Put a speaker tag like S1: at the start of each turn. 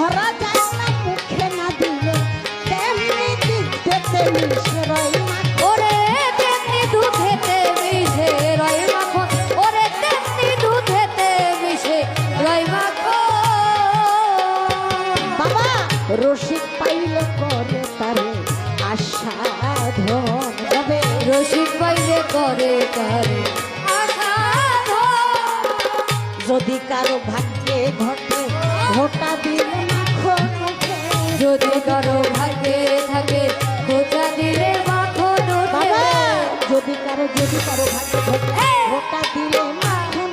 S1: ধরা যায় না মুখে না দিলে তেমনি দিতে মিশে রয়
S2: ওরে তেমনি দুধেতে মিশে রয় মাখন। ওরে তেমনি দুধেতে মিশে রয় মাখন।
S1: বাবা রসিক যদি কারও ভাগ্যে ঘটে ঘটা দিলে যদি কারও ভাগ্য ভোটা দিলে মাখন